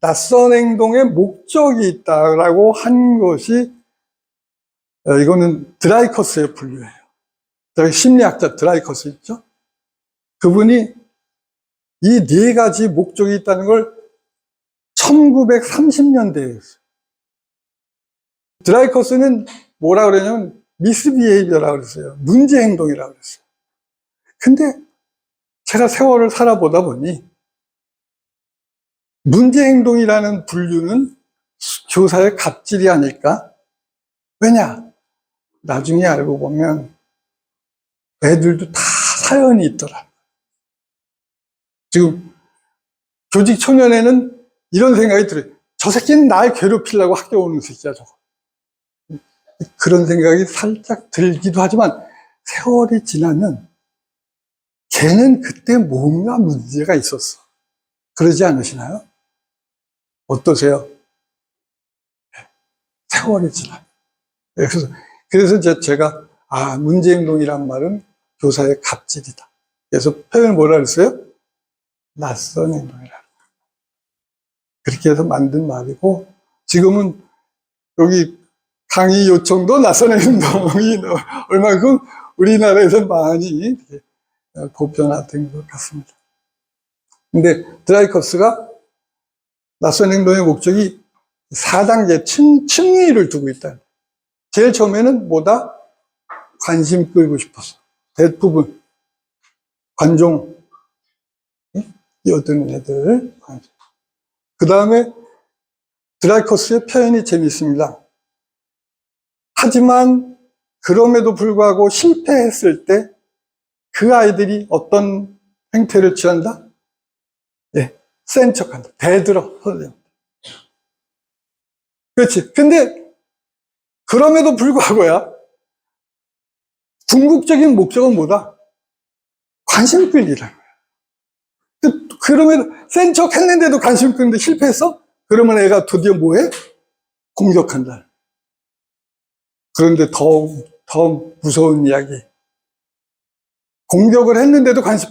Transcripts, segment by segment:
낯선 행동에 목적이 있다라고 한 것이 어, 이거는 드라이커스의 분류예요. 심리학자 드라이커스 있죠? 그분이 이 네 가지 목적이 있다는 걸 1930년대에 했어요. 드라이커스는 뭐라 그러냐면 미스비헤이비어라고 그랬어요. 문제 행동이라고 그랬어요. 근데 제가 세월을 살아보다 보니 문제 행동이라는 분류는 교사의 갑질이 아닐까? 왜냐? 나중에 알고 보면 애들도 다 사연이 있더라. 지금 조직 초년에는 이런 생각이 들어요. 저 새끼는 날 괴롭히려고 학교 오는 새끼야, 저거. 그런 생각이 살짝 들기도 하지만 세월이 지나면 걔는 그때 뭔가 문제가 있었어. 그러지 않으시나요? 어떠세요? 세월이 지나요. 그래서, 그래서 제가, 아, 문제행동이란 말은 교사의 갑질이다. 그래서 표현을 뭐라 그랬어요? 낯선 행동이라. 그렇게 해서 만든 말이고, 지금은 여기 강의 요청도 낯선 행동이 얼마큼 우리나라에서 많이 보편화된 것 같습니다. 근데 드라이커스가 낯선 행동의 목적이 4단계 층, 층위를 두고 있다. 제일 처음에는 뭐다? 관심 끌고 싶어서. 대부분. 관종. 여든 애들. 그 다음에 드라이커스의 표현이 재밌습니다. 하지만 그럼에도 불구하고 실패했을 때 그 아이들이 어떤 행태를 취한다? 예, 센 척한다. 대들어. 그렇지. 근데 그럼에도 불구하고야 궁극적인 목적은 뭐다? 관심 끌기라는 거야. 그러면 센 척 했는데도 관심 끌는데 실패했어? 그러면 애가 드디어 뭐해? 공격한다. 그런데 더, 더 무서운 이야기. 공격을 했는데도 관심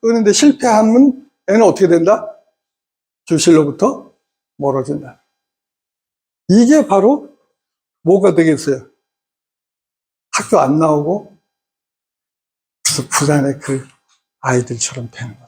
끄는데 실패하면 애는 어떻게 된다? 교실로부터 멀어진다. 이게 바로 뭐가 되겠어요? 학교 안 나오고 부산의 그 아이들처럼 되는 거예요.